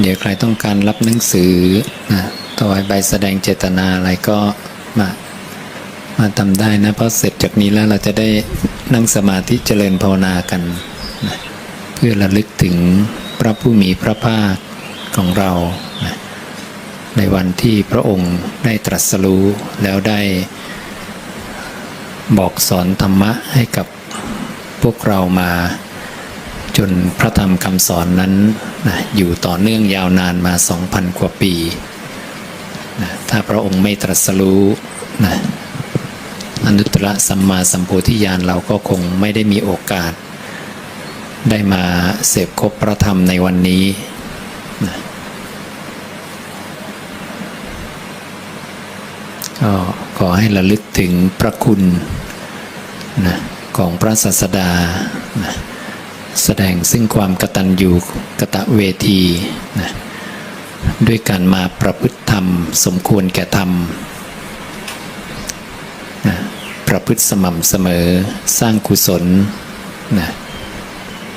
เดี๋ยวใครต้องการรับหนังสือนะถวายใบแสดงเจตนาอะไรก็มามาทำได้นะ เพราะเสร็จจากนี้แล้วเราจะได้นั่งสมาธิเจริญภาวนากันนะเพื่อระลึกถึงพระผู้มีพระภาคของเรานะในวันที่พระองค์ได้ตรัสรู้แล้วได้บอกสอนธรรมะให้กับพวกเรามา จนพระธรรมคำสอนนั้นนะอยู่ต่อเนื่องยาวนานมา 2,000 กว่าปีนะถ้าพระองค์ไม่ตรัสรู้นะอนุตตรสัมมาสัมโพธิญาณเราก็คงไม่ได้มีโอกาส ได้มาเสพคบพระธรรมในวันนี้นะก็ขอให้ระลึกถึงพระคุณนะของพระศาสดานะ แสดงซึ่งความกตัญญูกะตะเวทีนะด้วยการมาประพฤติธรรม สมควรแก่ธรรมนะประพฤติสม่ำเสมอสร้างกุศลนะ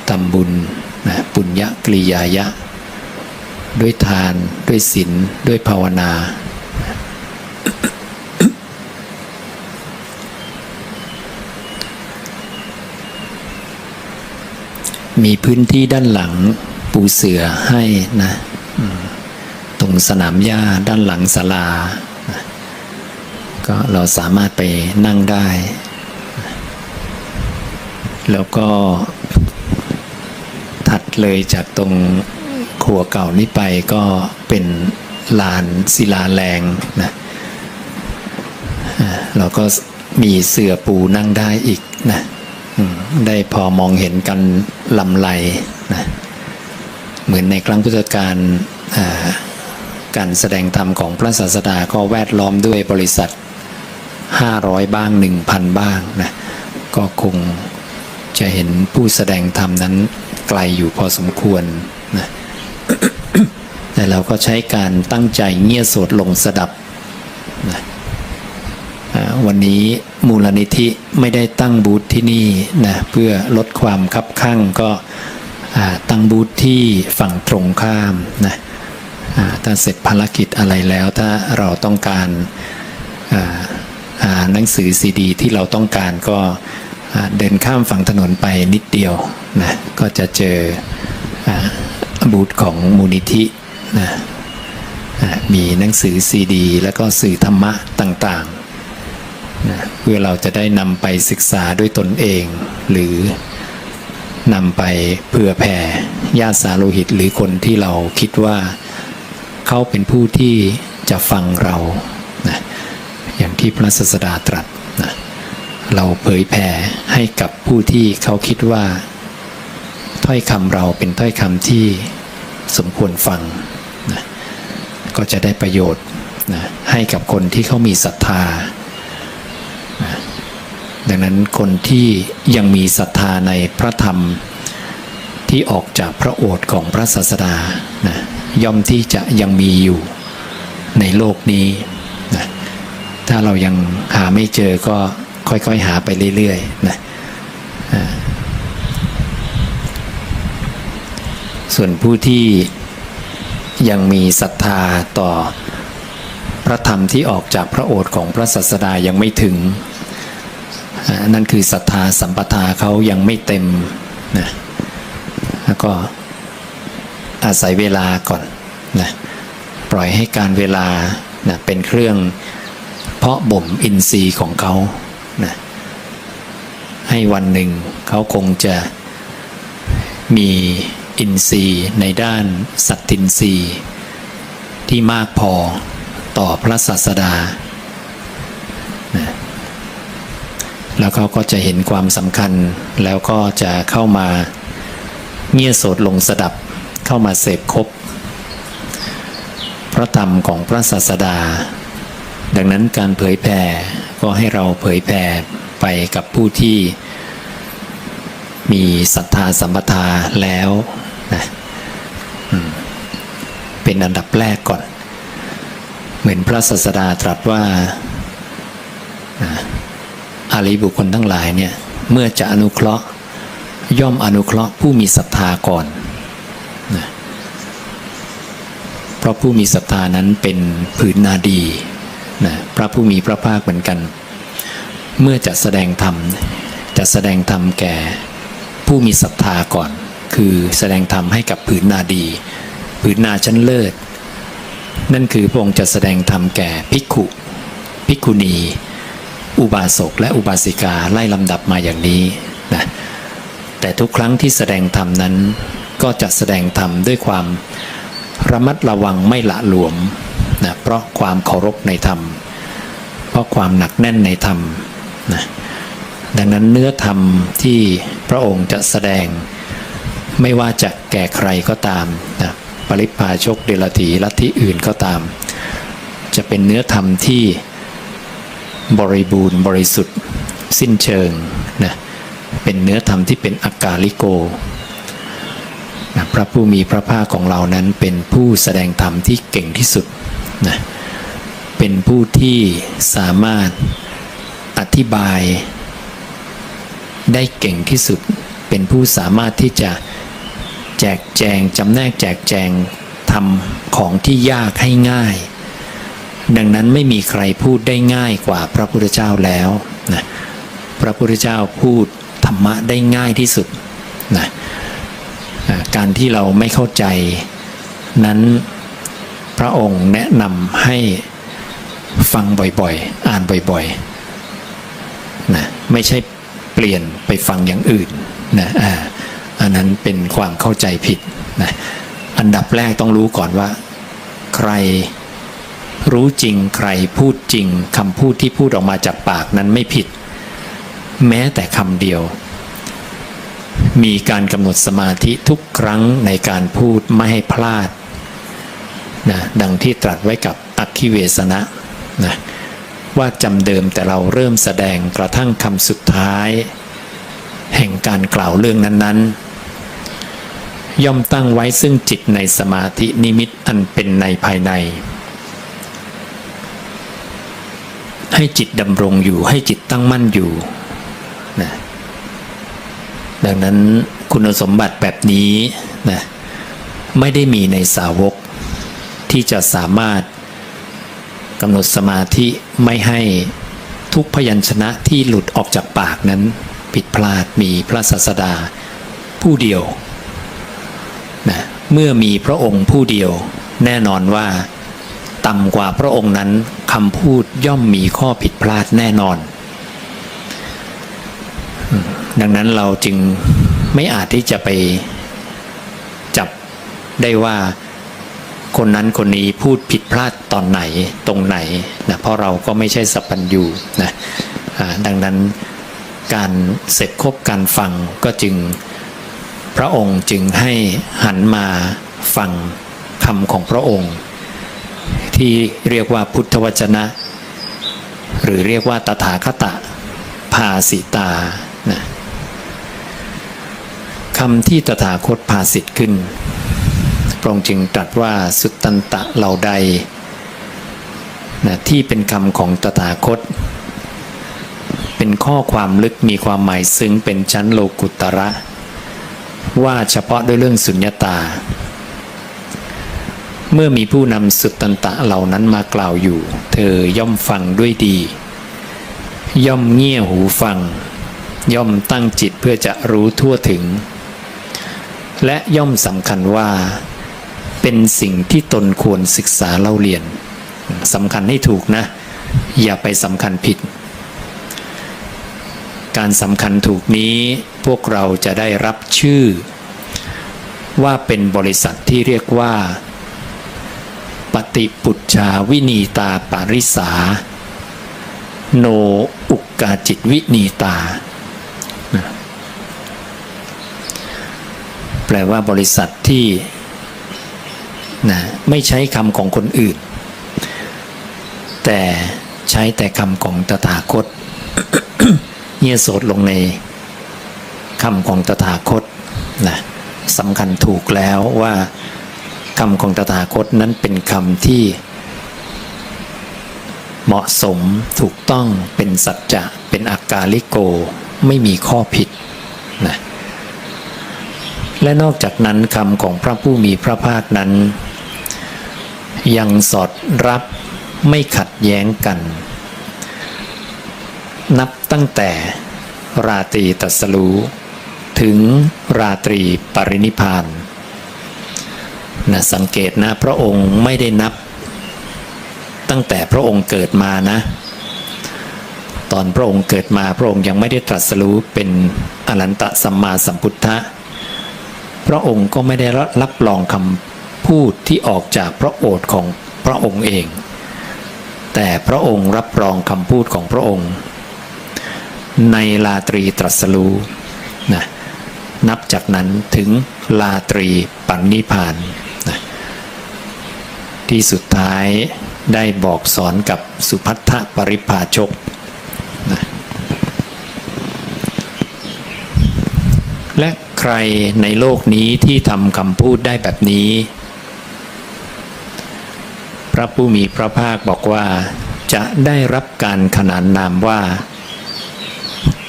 ทำบุญนะปุญญกริยายะ ด้วยทานด้วยศีลด้วยภาวนา มีพื้นที่ด้านหลังปูเสือให้นะตรงสนามหญ้าด้านหลังศาลา ก็เราสามารถไปนั่งได้ แล้วก็ถัดเลยจากตรงครัวเก่านี้ไปก็เป็นลานศิลาแรงนะเราก็มีเสื่อปูนั่งได้อีกนะได้พอมองเห็นกัน ลำไหลนะเหมือนในครั้งพุทธกาลการแสดงธรรมของพระศาสดาก็แวดล้อมด้วยบริษัท 500 บ้าง 1,000 บ้างนะก็คงจะเห็นผู้แสดงธรรมนั้นไกลอยู่พอสมควรนะแต่เราก็ใช้การตั้งใจเงี่ยโสดลงสดับนะวันนี้มูลนิธิไม่ได้ตั้งบูธ ที่นี่นะเพื่อลดความคับข้างก็ตั้งบูธที่ฝั่งตรงข้ามนะถ้าเสร็จภารกิจอะไรแล้วถ้าเราต้องการหนังสือซีดี ที่เราต้องการก็เดินข้ามฝั่งถนนไปนิดเดียวนะก็จะเจออบูธของมูลนิธินะมีหนังสือซีดี แล้วก็สื่อธรรมะต่าง เพื่อเราจะได้นำไปศึกษาด้วยตนเอง หรือนำไปเพื่อแผ่ญาติสาโลหิตหรือคนที่เราคิดว่าเขาเป็นผู้ที่จะฟังเรานะอย่างที่พระศาสดาตรัสนะเราเผยแผ่ให้กับผู้ที่เขาคิดว่า ถ้อยคำเราเป็นถ้อยคำที่สมควรฟังนะก็จะได้ประโยชน์นะให้กับคนที่เขามีศรัทธา ดังนั้นคนที่ยังมีศรัทธาในพระธรรมที่ออกจากพระโอษฐ์ของพระศาสดานะย่อมที่จะยังมีอยู่ในโลกนี้นะถ้าเรายังหาไม่เจอก็ค่อยๆหาไปเรื่อยๆนะส่วนผู้ที่ยังมีศรัทธาต่อพระธรรมที่ออกจากพระโอษฐ์ของพระศาสดายังไม่ถึง นั่นคือศรัทธาสัมปทาเขายังไม่เต็มนะแล้วก็อาศัยเวลาก่อนนะปล่อยให้การเวลานะเป็นเครื่องเพาะบ่มอินทรีย์ของเขานะให้วันหนึ่งเขาคงจะมีอินทรีย์ในด้านสัตตินทรีย์ที่มากพอต่อพระศาสดา แล้วเขาก็จะเห็นความสำคัญ แล้วก็จะเข้ามาเงี่ยโสดลงสดับ เข้ามาเสพคบพระธรรมของพระศาสดา ดังนั้นการเผยแผ่ก็ให้เราเผยแผ่ไปกับผู้ที่มีศรัทธาสัมปทาแล้วนะเป็นอันดับแรกก่อน เหมือนพระศาสดาตรัสว่า อาลีบุคคลทั้งหลายเนี่ยเมื่อจะอนุเคราะห์ย่อมอนุเคราะห์ผู้มีศรัทธาก่อนนะเพราะผู้มีศรัทธานั้นเป็นผืนนาดีนะพระผู้มีพระภาคเหมือนกัน เมื่อจะแสดงธรรมจะแสดงธรรมแก่ผู้มีศรัทธาก่อน คือแสดงธรรมให้กับผืนนาดี ผืนนาชั้นเลิศ นั่นคือพระองค์จะแสดงธรรมแก่ภิกขุภิกขุณี อุบาสกและอุบาสิกาไล่ลำดับมาอย่างนี้นะแต่ทุกครั้งที่แสดงธรรมนั้นก็จะแสดงธรรมด้วยความระมัดระวังไม่ละหลวมนะเพราะความเคารพในธรรม เพราะความหนักแน่นในธรรมนะดังนั้นเนื้อธรรมที่พระองค์จะแสดง ไม่ว่าจะแก่ใครก็ตามนะปริพาชกเดลถีลัทธิอื่นก็ตาม จะเป็นเนื้อธรรมที่ บริบูรณ์บริสุทธิ์ สิ้นเชิงนะเป็นเนื้อธรรมที่เป็นอากาลิโกนะพระผู้มีพระภาคของเรานั้นเป็นผู้แสดงธรรมที่เก่งที่สุดนะเป็นผู้ที่สามารถอธิบายได้เก่งที่สุด เป็นผู้สามารถที่จะแจกแจงจำแนกแจกแจงทำของที่ยากให้ง่าย ดังนั้นไม่มีใครพูดได้ง่ายกว่าพระพุทธเจ้าแล้วนะพระพุทธเจ้าพูดธรรมะได้ง่ายที่สุดนะการที่เราไม่เข้าใจนั้นพระองค์แนะนำให้ฟังบ่อยๆ อ่านบ่อยๆนะไม่ใช่เปลี่ยนไปฟังอย่างอื่นนะอ่าอันนั้นเป็นความเข้าใจผิดนะอันดับแรกต้องรู้ก่อนว่า ใคร รู้จริงใครพูดจริงคำพูดที่พูดออกมาจากปากนั้นไม่ผิด แม้แต่คำเดียว มีการกำหนดสมาธิทุกครั้งในการพูดไม่ให้พลาดนะดังที่ตรัสไว้กับอัคคิเวสนะนะว่าจำเดิมแต่เราเริ่มแสดงกระทั่งคำสุดท้าย แห่งการกล่าวเรื่องนั้น ๆ ย่อมตั้งไว้ซึ่งจิตในสมาธินิมิตอันเป็นในภายใน ให้จิตดำรงอยู่ ให้จิตตั้งมั่นอยู่นะดังนั้นคุณสมบัติแบบนี้นะไม่ได้มีในสาวกที่จะสามารถกำหนดสมาธิไม่ให้ทุกพยัญชนะที่หลุดออกจากปากนั้น ผิดพลาดมีพระศาสดาผู้เดียวนะเมื่อมีพระองค์ผู้เดียว แน่นอนว่าต่ำกว่าพระองค์นั้น คำพูดย่อมมีข้อผิดพลาดแน่นอน ดังนั้นเราจึงไม่อาจที่จะไปจับได้ว่าคนนั้นคนนี้พูดผิดพลาดตอนไหนตรงไหนนะเพราะเราก็ไม่ใช่สัพพัญญูนะดังนั้นการเสร็จครบการฟังก็จึงพระองค์จึงให้หันมาฟังคำของพระองค์ ที่เรียกว่าพุทธวจนะ หรือเรียกว่าตถาคตภาสิตานะคำที่ตถาคตภาสิทธิ์ขึ้น พระองค์จึงตรัสว่าสุตตันตะเหล่าใดนะที่เป็นคำของตถาคต เป็นข้อความลึกมีความหมายซึ้งเป็นชั้นโลกุตระ ว่าเฉพาะด้วยเรื่องสุญญตา เมื่อมีผู้นำสุตตันตะเหล่านั้นมากล่าวอยู่ เธอย่อมฟังด้วยดี ย่อมเงี่ยหูฟัง ย่อมตั้งจิตเพื่อจะรู้ทั่วถึง และย่อมสำคัญว่า เป็นสิ่งที่ตนควรศึกษาเล่าเรียนสำคัญให้ถูกนะ อย่าไปสำคัญผิด การสำคัญถูกนี้พวกเราจะได้รับชื่อ ว่าเป็นบริษัทที่เรียกว่า ปฏิปุจชาวินีตาปาริสา โนอุกกาจิตวินีตา แปลว่าบริษัทที่นะไม่ใช้คำของคนอื่น แต่ใช้แต่คำของตถาคตเงียโสดลงในคำของตถาคตนะสำคัญถูกแล้วว่า คำของตถาคตนั้นเป็นคำที่ เหมาะสมถูกต้องเป็นสัจจะเป็นอากาลิโก ไม่มีข้อผิดนะและนอกจากนั้นคำของพระผู้มีพระภาคนั้น ยังสอดรับไม่ขัดแย้งกัน นับตั้งแต่ราตรีตรัสรู้ถึงราตรีปรินิพพาน นะสังเกตนะพระองค์ไม่ได้นับ ตั้งแต่พระองค์เกิดมานะ ตอนพระองค์เกิดมาพระองค์ยังไม่ได้ตรัสรู้เป็นอรันตสัมมาสัมพุทธะพระองค์ก็ไม่ได้รับรองคำพูดที่ออกจากพระโอษฐ์ของพระองค์เอง แต่พระองค์รับรองคำพูดของพระองค์ ในลาตรีตรัสรู้นะนับจากนั้นถึงลาตรีปันนิพาน ที่สุดท้ายได้บอกสอนกับสุพัทธปริภาชกนะและใครในโลกนี้ที่ทำคำพูดได้แบบนี้ พระผู้มีพระภาคบอกว่าจะได้รับการขนานนามว่า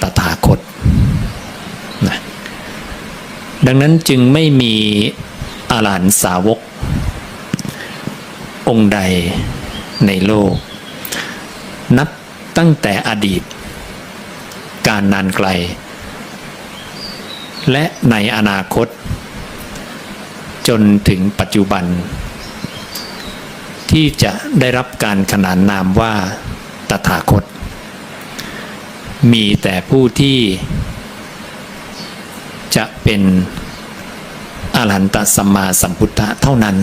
ตถาคตนะดังนั้นจึงไม่มีอาหลานสาวก องค์ใดในโลก นับตั้งแต่อดีต การนานไกล และในอนาคต จนถึงปัจจุบัน ที่จะได้รับการขนานนามว่าตถาคต มีแต่ผู้ที่จะเป็นอรหันตสัมมาสัมพุทธะเท่านั้น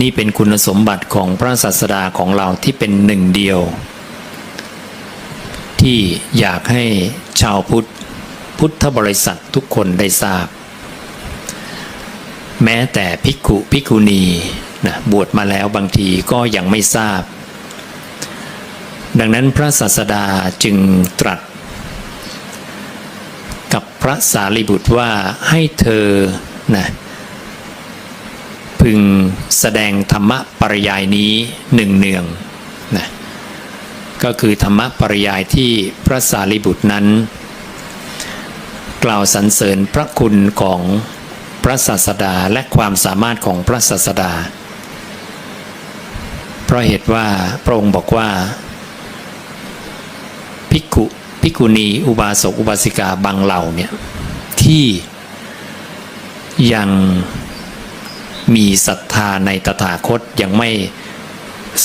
นี่เป็นคุณสมบัติของพระศาสดาของเราที่เป็นหนึ่งเดียว ที่อยากให้ชาวพุทธพุทธบริษัททุกคนได้ทราบ แม้แต่ภิกขุภิกขุณีนะบวชมาแล้วบางทีก็ยังไม่ทราบ ดังนั้นพระศาสดาจึงตรัส กับพระสารีบุตรว่าให้เธอนะ พึงแสดงธรรมปริยายนี้หนึ่งเนืองนะก็คือธรรมปริยายที่พระสารีบุตรนั้น กล่าวสรรเสริญพระคุณของพระศาสดาและความสามารถของพระศาสดา เพราะเหตุว่าพระองค์บอกว่า ภิกขุภิกขุณีอุบาสกอุบาสิกาบางเหล่าเนี่ยที่ยัง มีศรัทธาในตถาคตยังไม่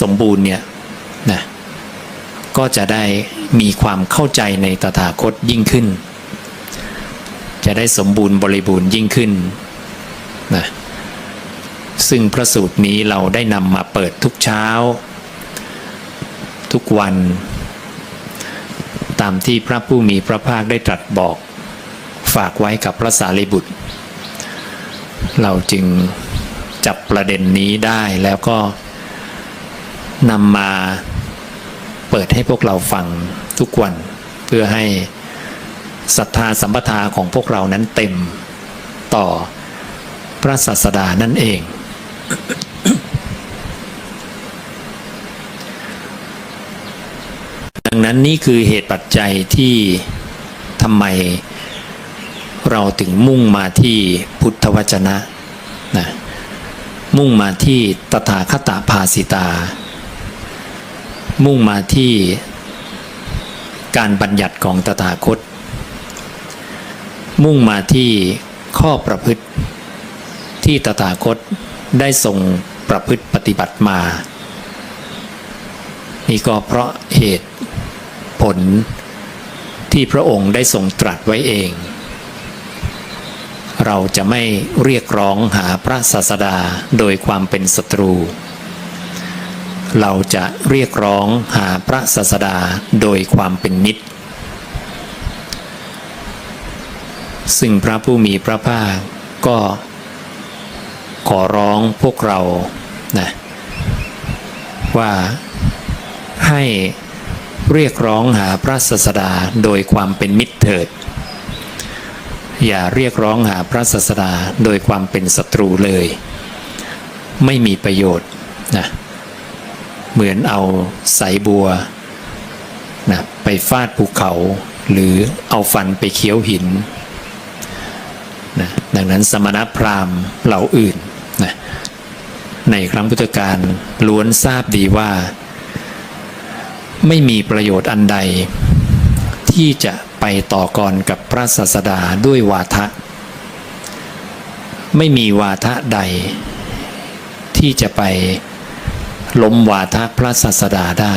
สมบูรณ์เนี่ยนะก็จะได้มีความเข้าใจในตถาคตยิ่งขึ้น จะได้สมบูรณ์บริบูรณ์ยิ่งขึ้นนะซึ่งพระสูตรนี้เราได้นำมาเปิดทุกเช้า ทุกวัน ตามที่พระผู้มีพระภาคได้ตรัสบอก ฝากไว้กับพระสารีบุตร เราจึง จับประเด็นนี้ได้แล้วก็นำมาเปิดให้พวกเราฟังทุกวันเพื่อให้ศรัทธาสัมปทาของพวกเรานั้นเต็มต่อพระศาสดานั่นเอง ดังนั้นนี่คือเหตุปัจจัยที่ทำไมเราถึงมุ่งมาที่พุทธวจนะนะ มุ่งมาที่ตถาคตภาสิตา มุ่งมาที่การบัญญัติของตถาคต มุ่งมาที่ข้อประพฤติที่ตถาคตได้ทรงประพฤติปฏิบัติมา นี่ก็เพราะเหตุผลที่พระองค์ได้ทรงตรัสไว้เอง เราจะไม่เรียกร้องหาพระศาสดาโดยความเป็นศัตรู เราจะเรียกร้องหาพระศาสดาโดยความเป็นมิตร ซึ่งพระผู้มีพระภาคก็ขอร้องพวกเรานะว่าให้เรียกร้องหาพระศาสดาโดยความเป็นมิตรเถิด อย่าเรียกร้องหาพระศาสดาโดยความเป็นศัตรูเลย ไม่มีประโยชน์นะเหมือนเอาสายบัวนะไปฟาดภูเขา หรือเอาฟันไปเคี้ยวหินนะดังนั้นสมณพราหมณ์เหล่าอื่นนะในครั้งพุทธกาลล้วนทราบดีว่า ไม่มีประโยชน์อันใด ที่จะ ไปต่อกรกับพระศาสดาด้วยวาทะ ไม่มีวาทะใด ที่จะไปล้มวาทะพระศาสดาได้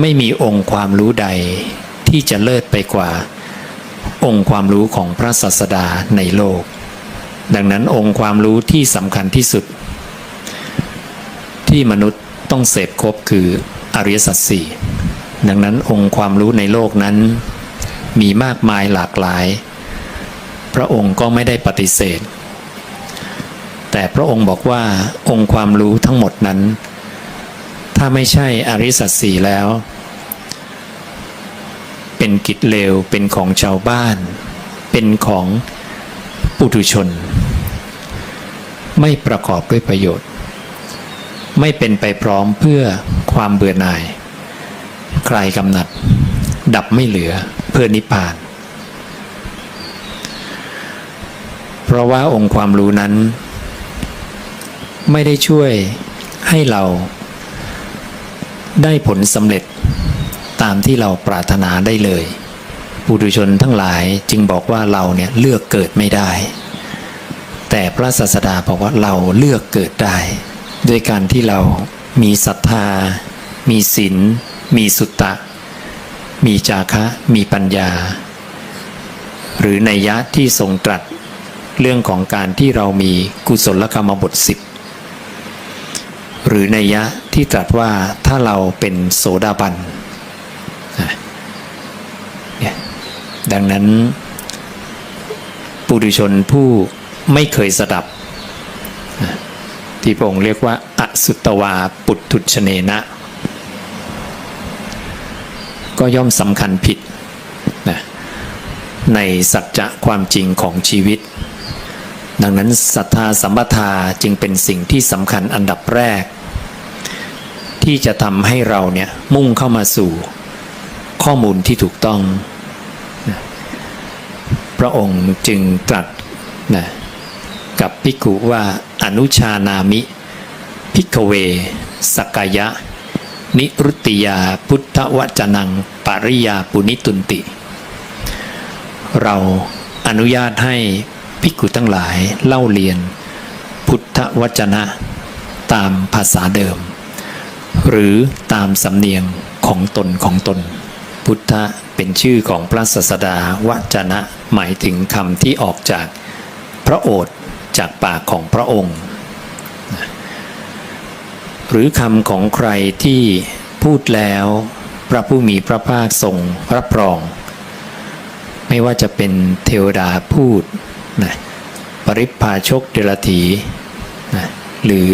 ไม่มีองค์ความรู้ใดที่จะเลิศไปกว่า องค์ความรู้ของพระศาสดาในโลก ดังนั้นองค์ความรู้ที่สำคัญที่สุด ที่มนุษย์ต้องเสพครบคืออริยสัจสี่ ดังนั้นองค์ความรู้ในโลกนั้น มีมากมายหลากหลาย พระองค์ก็ไม่ได้ปฏิเสธ แต่พระองค์บอกว่าองค์ความรู้ทั้งหมดนั้น ถ้าไม่ใช่อริสัจสี่แล้ว เป็นกิจเลวเป็นของชาวบ้าน เป็นของปุถุชน ไม่ประกอบด้วยประโยชน์ ไม่เป็นไปพร้อมเพื่อความเบื่อหน่าย คลายกำหนัด ดับไม่เหลือเพื่อนิพพาน เพราะว่าองค์ความรู้นั้น ไม่ได้ช่วยให้เราได้ผลสำเร็จตามที่เราปรารถนาได้เลย ปุถุชนทั้งหลายจึงบอกว่าเราเนี่ยเลือกเกิดไม่ได้ แต่พระศาสดาบอกว่าเราเลือกเกิดได้ ด้วยการที่เรามีศรัทธา มีศีล มีสุตตะ มีจาคะ มีปัญญา หรือในยะที่ทรงตรัส เรื่องของการที่เรามีกุศลกรรมบทสิบหรือในยะที่ตรัสว่าถ้าเราเป็นโสดาบันดังนั้นปุถุชนผู้ไม่เคยสดับ ที่พระองค์เรียกว่าอสุตวาปุถุชเนนะ ก็ย่อมสำคัญผิดนะในสัจจะความจริงของชีวิต ดังนั้นศรัทธาสัมปทาจึงเป็นสิ่งที่สำคัญอันดับแรก ที่จะทำให้เราเนี่ยมุ่งเข้ามาสู่ข้อมูลที่ถูกต้องนะพระองค์จึงตรัสนะกับภิกุว่าอนุชานามิ พิกเว สกายะ นิรุตติยาพุทธวจนัง ปริยาปุนิตุนติ เราอนุญาตให้ภิกขุทั้งหลายเล่าเรียน พุทธวจนะ ตามภาษาเดิม หรือตามสำเนียงของตนของตน พุทธเป็นชื่อของพระศาสดาวจนะ หมายถึงคำที่ออกจากพระโอษฐ์จากปากของพระองค์ หรือคำของใครที่พูดแล้ว พระผู้มีพระภาคทรงรับรอง ไม่ว่าจะเป็นเทวดาพูดนะปริพาชกเดลถีนะหรือ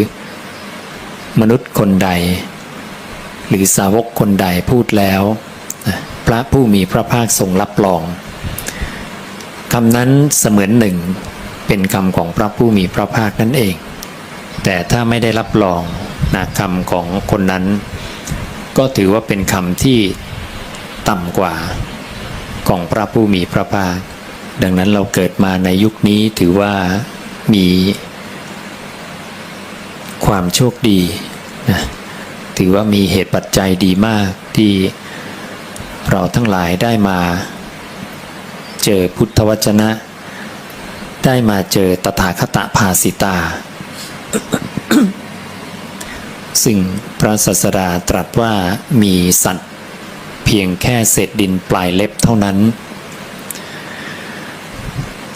มนุษย์คนใด หรือสาวกคนใดพูดแล้วนะพระผู้มีพระภาคทรงรับรองคำนั้นเสมือนหนึ่งเป็นคำของพระผู้มีพระภาคนั่นเอง แต่ถ้าไม่ได้รับรองนะคำของคนนั้น ก็ถือว่าเป็นคำที่ต่ำกว่าของพระผู้มีพระภาค ดังนั้นเราเกิดมาในยุคนี้ถือว่ามีความโชคดีนะถือว่ามีเหตุปัจจัยดีมากที่เราทั้งหลายได้มา เจอพุทธวจนะ ได้มาเจอตถาคตภาสิตา ซึ่งพระศาสดาตรัสว่ามีสัตว์ เพียงแค่เศษดินปลายเล็บเท่านั้น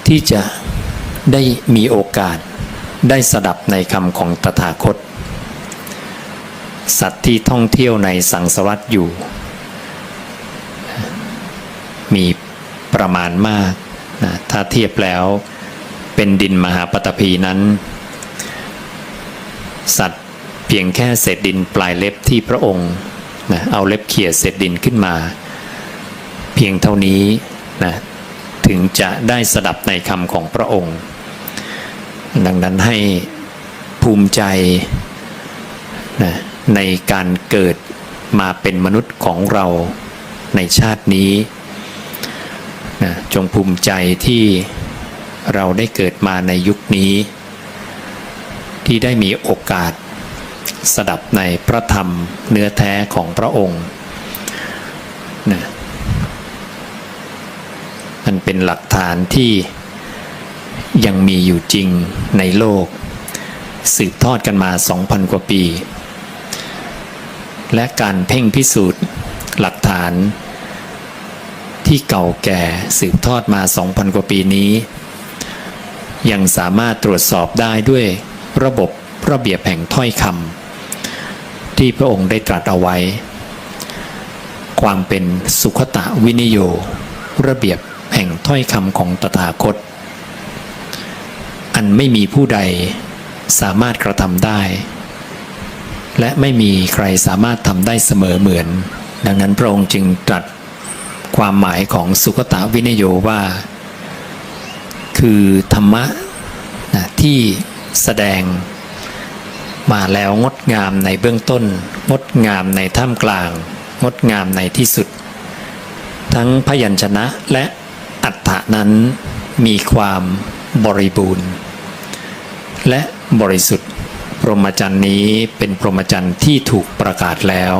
ที่จะได้มีโอกาสได้สดับในคำของตถาคต สัตว์ที่ท่องเที่ยวในสังสารวัตอยู่ มีประมาณมากนะถ้าเทียบแล้วเป็นดินมหาปฐพีนั้น สัตว์เพียงแค่เศษดินปลายเล็บที่พระองค์นะเอาเล็บเขี่ยเศษดินขึ้นมา เพียงเท่านี้นะถึงจะได้สดับในคำของพระองค์ ดังนั้นให้ภูมิใจนะในการเกิดมาเป็นมนุษย์ของเราในชาตินี้นะจงภูมิใจที่เราได้เกิดมาในยุคนี้ ที่ได้มีโอกาส สดับในพระธรรมเนื้อแท้ของพระองค์นะมันเป็นหลักฐานที่ยังมีอยู่จริงในโลก สืบทอดกันมา 2,000 กว่าปี และการเพ่งพิสูจน์หลักฐานที่เก่าแก่สืบทอดมา 2,000 กว่าปีนี้ ยังสามารถตรวจสอบได้ด้วย ระบบระเบียบแห่งถ้อยคำที่พระองค์ได้ตรัสเอาไว้ ความเป็นสุขตะวินิโย ระเบียบแห่งถ้อยคำของตถาคต อันไม่มีผู้ใดสามารถกระทำได้ และไม่มีใครสามารถทำได้เสมอเหมือน ดังนั้นพระองค์จึงตรัสความหมายของสุขตะวินโยว่า คือธรรมะนะที่ แสดง มาแล้วงดงามในเบื้องต้น งดงามในท่ามกลาง งดงามในที่สุด ทั้งพยัญชนะและอัฏฐะนั้นมีความบริบูรณ์ และบริสุทธิ์ พรหมจรรย์นี้เป็นพรหมจรรย์ที่ถูกประกาศแล้ว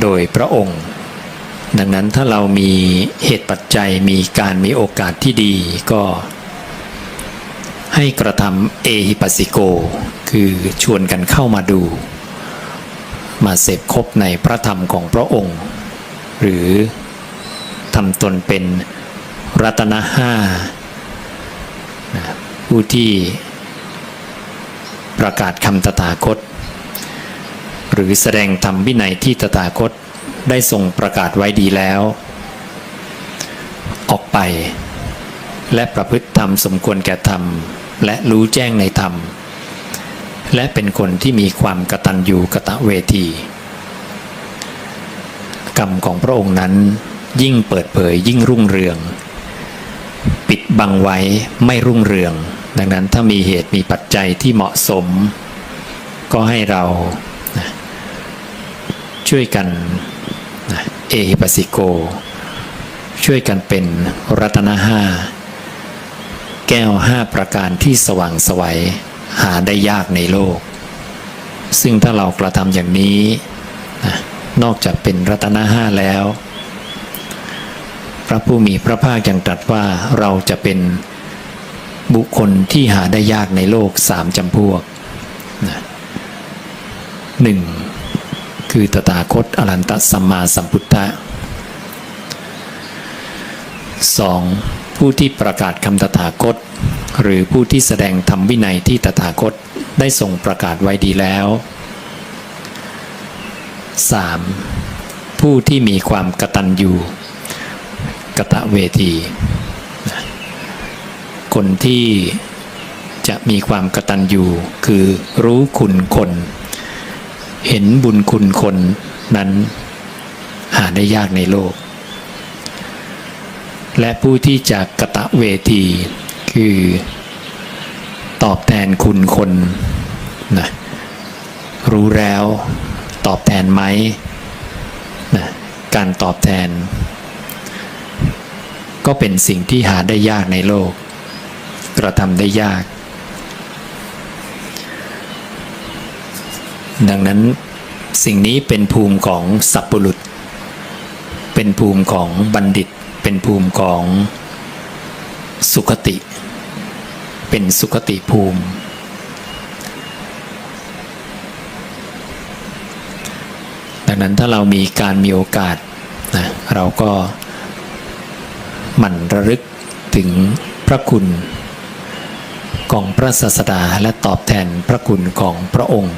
โดยพระองค์ ดังนั้นถ้าเรามีเหตุปัจจัยมีการมีโอกาสที่ดีก็ ให้กระทำเอหิปัสสิโก คือชวนกันเข้ามาดู มาเสพคบในพระธรรมของพระองค์ หรือทำตนเป็นรัตนห้าผู้ที่ประกาศคำตถาคต หรือแสดงธรรมวินัยที่ตถาคต ได้ทรงประกาศไว้ดีแล้ว ออกไป และประพฤติธรรมสมควรแก่ธรรม และรู้แจ้งในธรรม และเป็นคนที่มีความกตัญญูกะตะเวที กรรมของพระองค์นั้นยิ่งเปิดเผยยิ่งรุ่งเรือง ปิดบังไว้ไม่รุ่งเรือง ดังนั้นถ้ามีเหตุมีปัจจัยที่เหมาะสม ก็ให้เราช่วยกัน เอหิปัสสิโก ช่วยกันเป็นรัตนห้า แก้วห้าประการที่สว่างสวัยหาได้ยากในโลก ซึ่งถ้าเรากระทำอย่างนี้นอกจากเป็นรัตนห้าแล้ว พระผู้มีพระภาคยังตรัสว่าเราจะเป็นบุคคลที่หาได้ยากในโลกสามจำพวกหนึ่ง คือตถาคตอรันตสัมมาสัมพุทธะสองผู้ที่ประกาศคำตถาคต หรือผู้ที่แสดงธรรมวินัยที่ตถาคตได้ทรงประกาศไว้ดีแล้ว 3. ผู้ที่มีความกตัญญูกตะเวที คนที่จะมีความกตัญญูคือรู้คุณคน เห็นบุญคุณคนนั้นหาได้ยากในโลก และผู้ที่จะกะตะเวทีคือ ตอบแทนคุณคนนะรู้แล้วตอบแทนไหมนะการตอบแทน ก็เป็นสิ่งที่หาได้ยากในโลก กระทำได้ยาก ดังนั้นสิ่งนี้เป็นภูมิของสัพปุรุษ เป็นภูมิของบัณฑิต เป็นภูมิของสุขติ เป็นสุขติภูมิ ดังนั้นถ้าเรามีการมีโอกาสนะเราก็หมั่นระลึกถึงพระคุณของพระศาสดาและตอบแทนพระคุณของพระองค์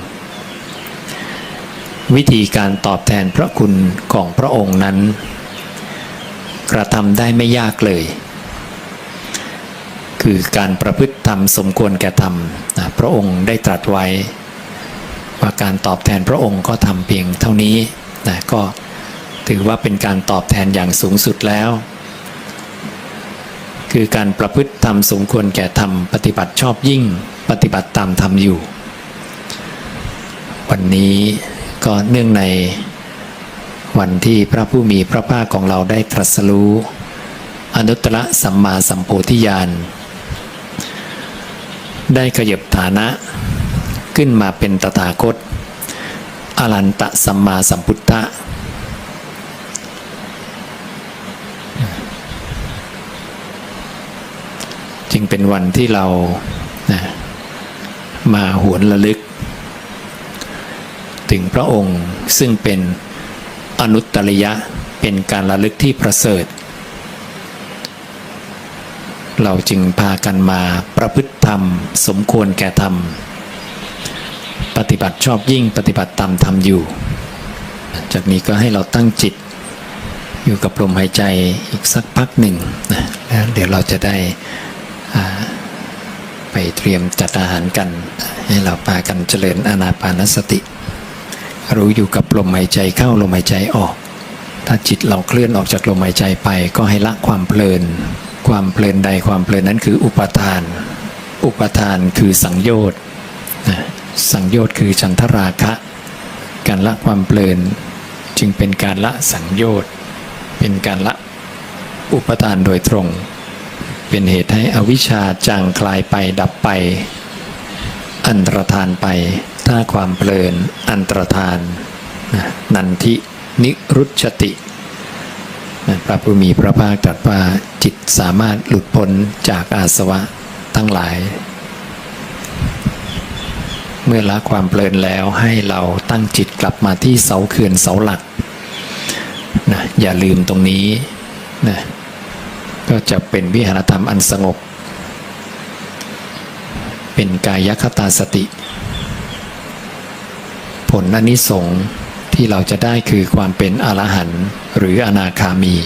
วิธีการตอบแทนพระคุณของพระองค์นั้น กระทำได้ไม่ยากเลย คือการประพฤติธรรมสมควรแก่ธรรมนะพระองค์ได้ตรัสไว้ ว่าการตอบแทนพระองค์ก็ทำเพียงเท่านี้นะก็ถือว่าเป็นการตอบแทนอย่างสูงสุดแล้ว คือการประพฤติธรรมสมควรแก่ธรรมปฏิบัติชอบยิ่งปฏิบัติตามธรรมอยู่ วันนี้ ก็เนื่องในวันที่พระผู้มีพระภาคของเราได้ตรัสรู้อนุตตรสัมมาสัมโพธิญาณได้ขยับฐานะขึ้นมาเป็นตถาคต อรันตสัมมาสัมพุทธะจึงเป็นวันที่เรานะมาหวนระลึก ถึงพระองค์ ซึ่งเป็นอนุตตริยะเป็นการระลึกที่ประเสริฐ เราจึงพากันมาประพฤติธรรม สมควรแก่ธรรม ปฏิบัติชอบยิ่งปฏิบัติตามธรรมอยู่ จากนี้ก็ให้เราตั้งจิต อยู่กับลมหายใจอีกสักพักหนึ่งนะแล้วเดี๋ยวเราจะได้ไปเตรียมจัดอาหารกัน ให้เราพากันเจริญอานาปานสติ รู้อยู่กับลมหายใจเข้าลมหายใจออก ถ้าจิตเราเคลื่อนออกจากลมหายใจไปก็ให้ละความเพลิน ความเพลินใดความเพลินนั้นคืออุปทาน อุปทานคือสังโยชน์สังโยชน์คือฉันทราคะ การละความเพลิน จึงเป็นการละสังโยชน์เป็นการละอุปทานโดยตรง เป็นเหตุให้อวิชชาจางคลายไปดับไป อันตรธานไป ถ้าความเพลินอันตรธานนันทินิรุชติพระผู้มีพระภาคตรัสว่าจิตสามารถหลุดพ้นจากอาสวะทั้งหลาย เมื่อละความเพลินแล้วให้เราตั้งจิตกลับมาที่เสาเขื่อนเสาหลักนะอย่าลืมตรงนี้นะก็จะเป็นวิหารธรรมอันสงบ เป็นกายคตาสติ ผลอนนิสงส์ที่เราจะได้คือความเป็นอรหันต์หรืออนาคามี